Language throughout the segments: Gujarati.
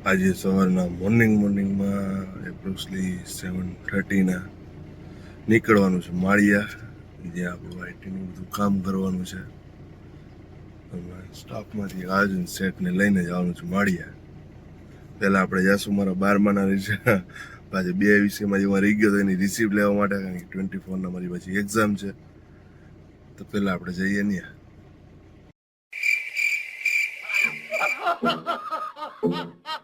આજે સવારના મોર્નિંગ મોર્નિંગમાં એપ્રોક્સલી સેવન થર્ટીના નીકળવાનું છે માળિયા, જે આપણું આઈટીનું બધું કામ કરવાનું છે. સ્ટાફમાંથી આજન સેટને લઈને જવાનું છે માળિયા. પહેલાં આપણે જઈશું મારા બારમાના રિઝલ્ટ પાછી બે વિષયમાં જેમાં રહી ગયો એની રિસીવ લેવા માટે, કારણ કે ટ્વેન્ટી ફોરના મારી પાછી એક્ઝામ છે. તો પહેલાં આપણે જઈએ ત્યાં.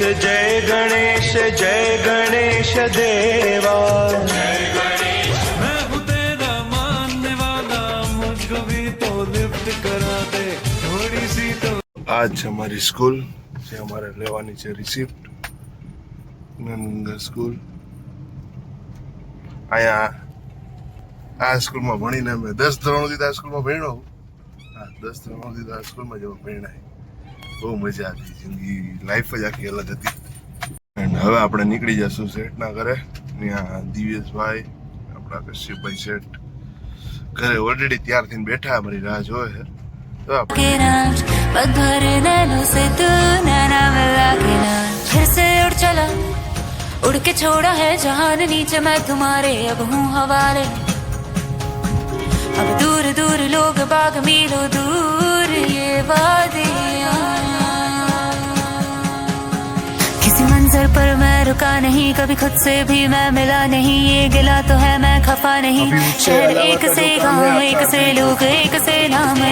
ગણેશ જય ગણેશ જય ગણેશ દેવા. જય ગણેશ મેં હું તેરા માનને તો લિફ્ટ કરા થોડી સી તો છે અમારી સ્કૂલ જે અમારે લેવાની છે રિસિપ્ટ નંદા સ્કૂલ અહીંયા આ સ્કૂલમાં ભણીને મેં દસ ધોરણ સુધી આ સ્કૂલમાં ભણ્યો હા? દસ ધોરણ સુધી આ સ્કૂલમાં જવા ભણાય બહુ મજા હતી જિંદગી લાઈફ જ આખી અલગ હતી And હવે આપણે નીકળી જશું શેઠના ઘરે ત્યાં દિવ્યેશભાઈ આપણા કશ્યપભાઈ શેઠ ઘરે ઓલરેડી ત્યાર થઈને બેઠા અમારી રાહ જોવે છે તો આપણે के नाच पग भर नैनों से तू नैना मिला के नाच फिर से उड़ चला उड़ के छोड़ा है जहान नीचे मैं तुम्हारे अब हूँ हवाले अब दूर दूर लोग बाग मीलों दूर ये वादियाँ मंजर पर मैं रुका नहीं कभी खुद से भी मैं मिला नहीं ये गिला तो है मैं खफा नहीं। शहर एक से गाँव एक से लोग एक से नाम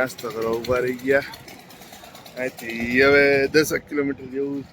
નાસ્તો કરવા ઊભા રહી ગયા. અહીંથી હવે દસક કિલોમીટર જેવું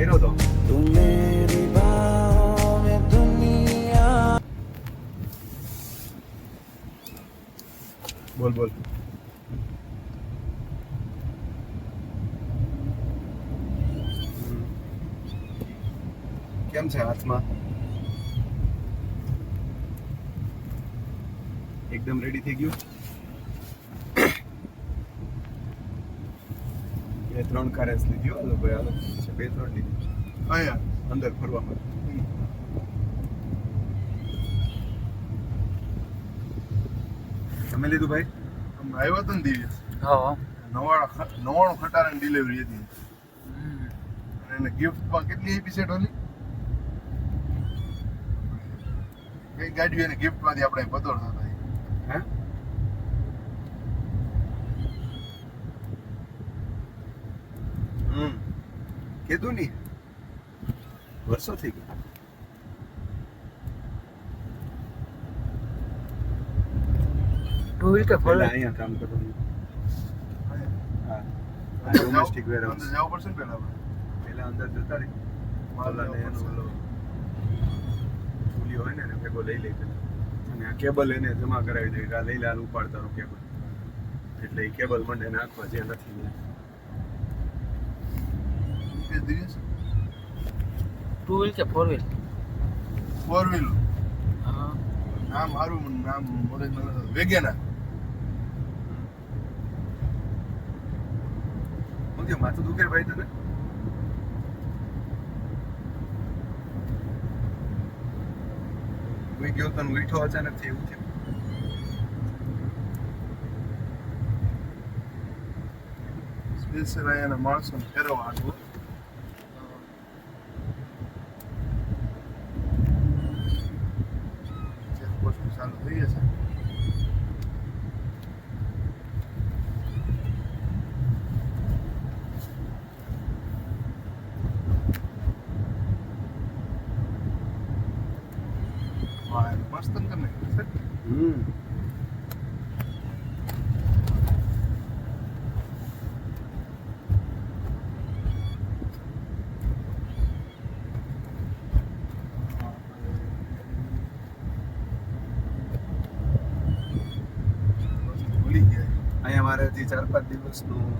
કર્યો હતો બોલ બોલ. કેમ છે હાથમાં? એકદમ રેડી થઈ ગયું? ત્રણ કારેસ લીધી અલગ લોકોએ અલગ છે બે ત્રણ લીધી અહીંયા અંદર ફરવા માટે તમે લીધું ભાઈ? આવ્યો હતો ને દિવ્ય. હા. નવાણું નવાણું ખટારાની ડિલિવરી હતી. અને એને ગિફ્ટમાં કેટલી આપી છે ટોલી? કઈ ગાડીઓ એને ગિફ્ટમાંથી આપણે પતોડ થતા હે હમ કીધું ને વર્ષો થઈ ગયા. ટુ વ્હીલ કે ફોર અહીંયા કામ કરવાનું. હા. ડોમેસ્ટિક વેરહાઉસ જવું પડશે ને પહેલા અંદર જતા રહી. માલ ને એનો ઓલો હોય ને એને ભેગો લઈ લઈ અને આ કેબલ એને જમા કરાવી દે. આ લઈ લે ઉપાડતા કેબલ એટલે એ કેબલ મને નાખવા જે નથી ને એ દિવ્યેશ ટુ વ્હીલ કે ફોર વ્હીલ ફોર વ્હીલ નામ મારું નામ મોડે વેગેના. ઓકે માથું દુખે ભાઈ તને? ઉઈ ગયો તને ઉઠો અચાનકથી એવું થયું. સ્પેશિયલ અહીંયાના માણસોને ફેરવવા આટલું ચેકપોસ્ટ ચાલુ થઈ જશે ભૂલી ગયા. અહીંયા મારે હજી ચાર પાંચ દિવસનું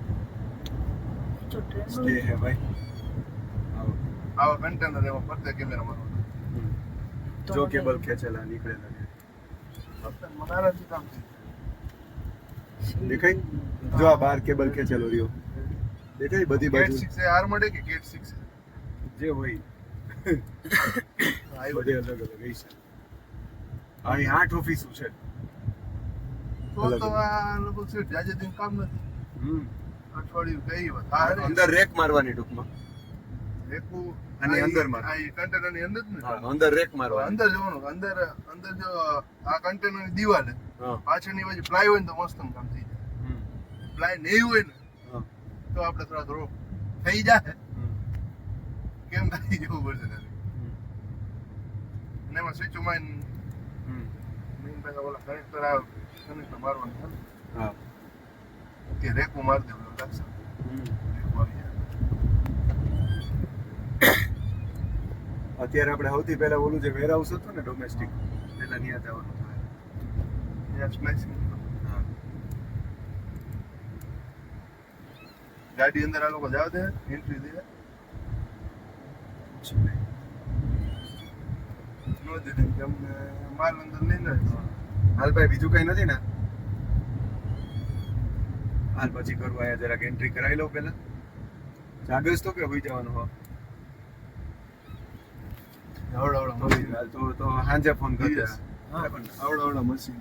સ્ટે હે ભાઈ. આવો. આવા કન્ટેનર એમાં ફરતે કેમેરામાં. જો કેબલ ખેંચેલા નીકળેલા મનારાથી કામ દેખાય? જો આ બાર કેબલ ખેંચેલો રહ્યો. દેખાય બધી બાજુ? આર મળે કે ગેટ સિક્સ જે હોય. બધે અલગ અલગ હશે છે. અહીં આઠ ઓફિસો છે. તો તો આ લોકો છે જાજે દિન કામ નથી. હમ. અઠવાડિયું ગઈ વાત અંદર રેક મારવાની ટૂંકમાં. આની અંદર માર. કન્ટેનરની અંદર ને? અંદર રેક તો અંદર જવાનું અંદર અંદર જો આ કન્ટેનરની દિવાલ પાછળની બાજુ પ્લાય હોય ને તો મસ્ત કામ થઈ જાય. પ્લાય નહીં હોય ને તો આપણે થોડા થોડો થઈ જાય. કેમ થઈ જવું પડશે તારે. અને એમાં સ્વિચ હમ. મેઇન પાસે ઓલા કનેક્ટર આવે કનેક્ટર મારવાનું હા. કે રેકુ મારી દેવું લાગશે હમ. રેકુ આવી જાય અત્યારે આપણે સૌથી પહેલા ઓલું જે વેરહાઉસ હતું ને ડોમેસ્ટિક પહેલાં ત્યાં જવાનું. ગાડી અંદર આ લોકો જાવ દે. એન્ટ્રી દે નો દીધી કેમ માલ અંદર લઈને જાય. હાલ ભાઈ બીજું કઈ નથી ને? હાલ પછી કરવા આયા જરાક એન્ટ્રી કરાવી લઉં પેલા જાગસ તો કે હોઈ જવાનું હો? આવડા આવડા મશીન તો તો સાંજે ફોન કરજો. Yes. આવડા આવડા મશીન.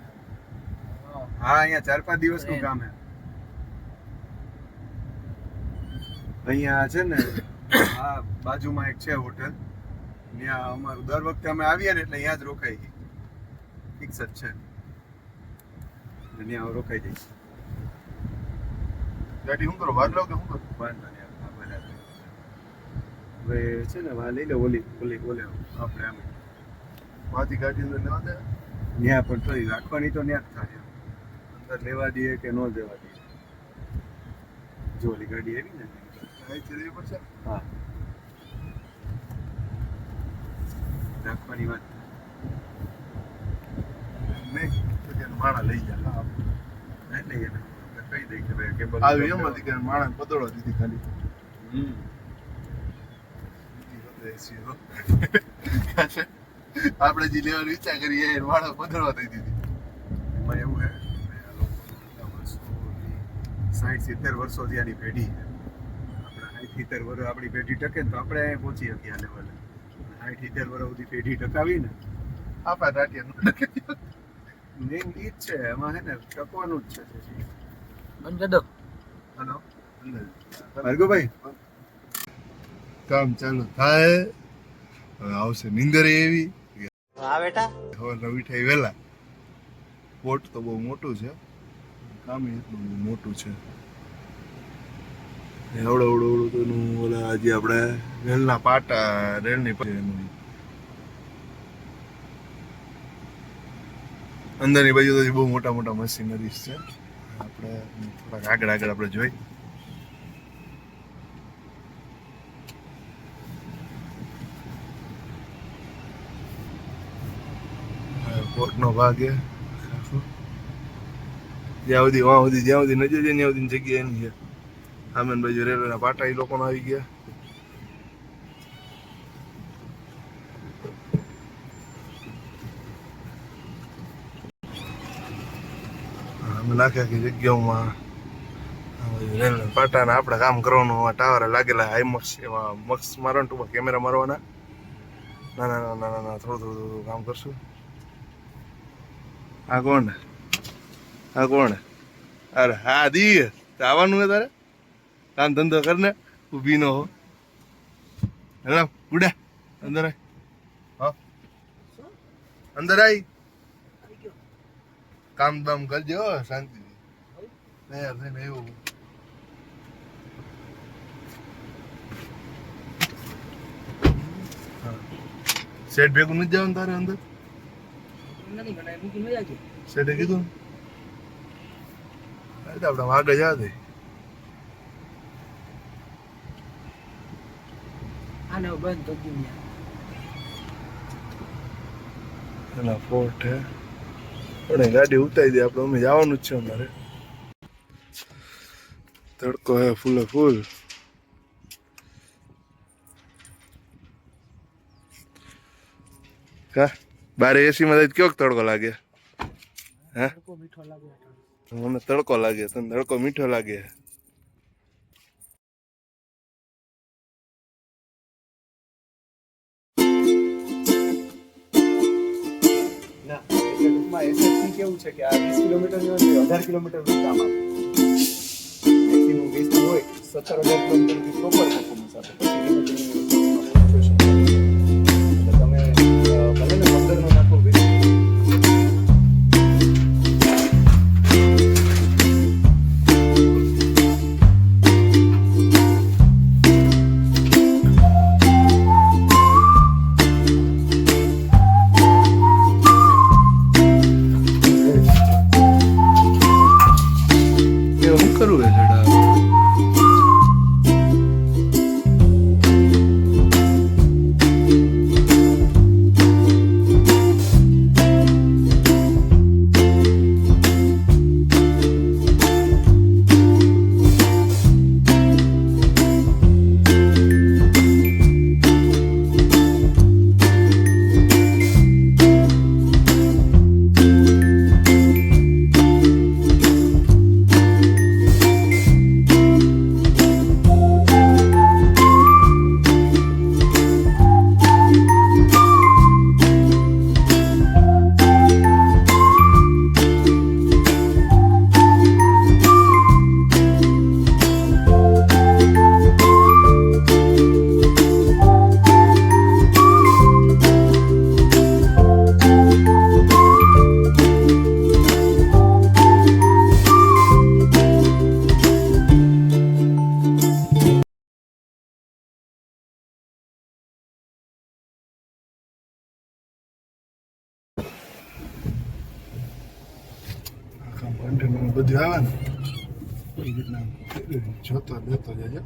હા. અહીંયા ચાર પાંચ દિવસનું કામ હે અહીંયા છે ને આ બાજુમાં એક છે હોટલ. ત્યાં અમારું દર વખતે અમે આવીએ ને એટલે અહીંયા જ રોકાઈ ગઈ ફિક્સ જ છે. ત્યાં રોકાઈ જઈશ ગાડી શું કરો? વાત લો કે શું કરો? બરાબર. હવે છે ને વા લઈ લે ઓલી ઓલી ઓલે આપણે આમ માંથી ગાડી અંદર લેવા દે. ત્યાં પણ થોડી રાખવાની તો ત્યાં જ થાય અંદર લેવા દઈએ કે ન દેવા દઈએ? જો ઓલી ગાડી આવી ને અહીંથી પડશે? હા. રાખવાની વાત. કે માણા લઈ જાય એટલે એને. કહી દઈ કે ભાઈ કેબલ આવી એમાંથી કે માણા પતળવા દીધી ખાલી. હમ. આપણે જે લેવાનો ઈચ્છા કરીએ એ પતળવા દઈ દીધી. એમાં એવું હે સાઠ સિત્તેર વર્ષો ત્યાંની પેઢી છે. આપણે સાઠ સિત્તેર વર્ષ આપણી પેઢી ટકે ને તો આપણે અહીંયા પહોંચી શકીએ આ લેવલે સાઠ સિત્તેર વર્ષ સુધી પેઢી ટકાવી ને આપણા ટાટિયા મેઇન ઈ જ છે એમાં છે ને ટકવાનું જ છે. બંધ કરી દો. હલો ભાર્ગવભાઈ કામ ચાલુ થાય. હવે આવશે નીંદર એવી. હા બેટા. હવે નવી થઈ વહેલા. પોટ તો બહુ મોટું છે. કામ એટલું બહુ મોટું છે. એવડો એવડો એવડું તો એનું ઓલા આજે આપણે રેલના પાટા રેલની એનું. અંદરની બાજુ તો બહુ મોટા મોટા મશીનરીઝ છે. આપણે થોડાક આગળ આગળ આપણે જોઈ. કોર્ટનો ભાગ. છે જ્યાં સુધી વાં સુધી, જ્યાં સુધી નજર જાય ત્યાં સુધી જગ્યા એની છે. આમેન બાજુ રેલવેના પાટા એ લોકોના આવી ગયા. અમે કે જગ્યાઓમાં રેલવે પાટાના આપણે કામ કરવાનું ટાવર લાગેલા આઈમક્સ એવા મક્સ મારવાનું ટૂંકા કેમેરા મારવાના. ના ના ના ના ના થોડું થોડું થોડું કામ કરશું. આ કોણ? આ કોણ? અરે હા દી. આવવાનું હે તારે? કામ ધંધો કરને ઊભી ન હો. હેલો ગુડા અંદર આય. અંદર આય. કામ બામ કરજો હો, શાંતિથી તૈયાર થઈને એવું સેટ ભેગું નથી જવાનું તારે અંદર? નથી બનાવી મૂકી મજા આવી સેટે કીધું? અરે આપણે આગળ જા દે આને બંધ કરી દઉં એના ફોર્ટ હે પણ ગાડી ઉતારી દે આપણે અમે જવાનું જ છે અમારે. તડકો હે ફૂલે ફૂલ. કા? બારે એસી માં કયો તડકો લાગે? હે? મને તડકો લાગે તને તડકો મીઠો લાગે કેવું છે કે આ વીસ કિલોમીટર અઢાર કિલોમીટર કામ આપે. હોય સત્તર અઢાર કિલોમીટર પ્રોપર પરફોર્મન્સ આપે બધું કોઈ રીતના જોતો લેતો જજો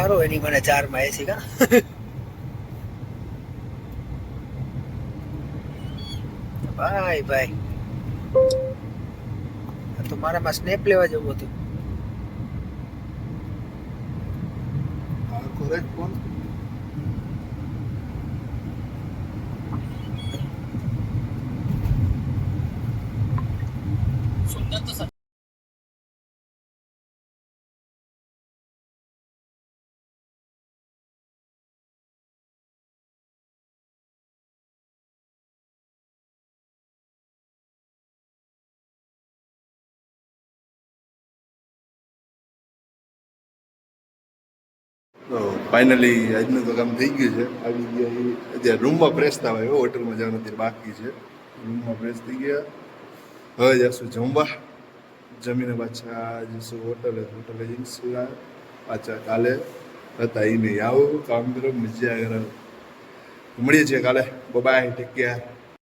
બારો એની મને ચારમાં એસી કા? ભાઈ ભાઈ. તો મારામાં સ્નેપ લેવા જવું હતું. આ તો ફાઇનલી આજનું તો કામ થઈ ગયું છે. આવી ગયા અત્યારે રૂમમાં ફ્રેશ થવા આવ્યો હોટલમાં જવાનું અત્યારે બાકી છે. રૂમમાં ફ્રેશ થઈ ગયા. હવે જશું જમવા. જમીને પાછા જઈશું હોટલે હોટલે જઈશું પાછા કાલે હતા એ નહીં આવું. કામ કરો મજા કરો મળીએ છીએ કાલે. Bye take care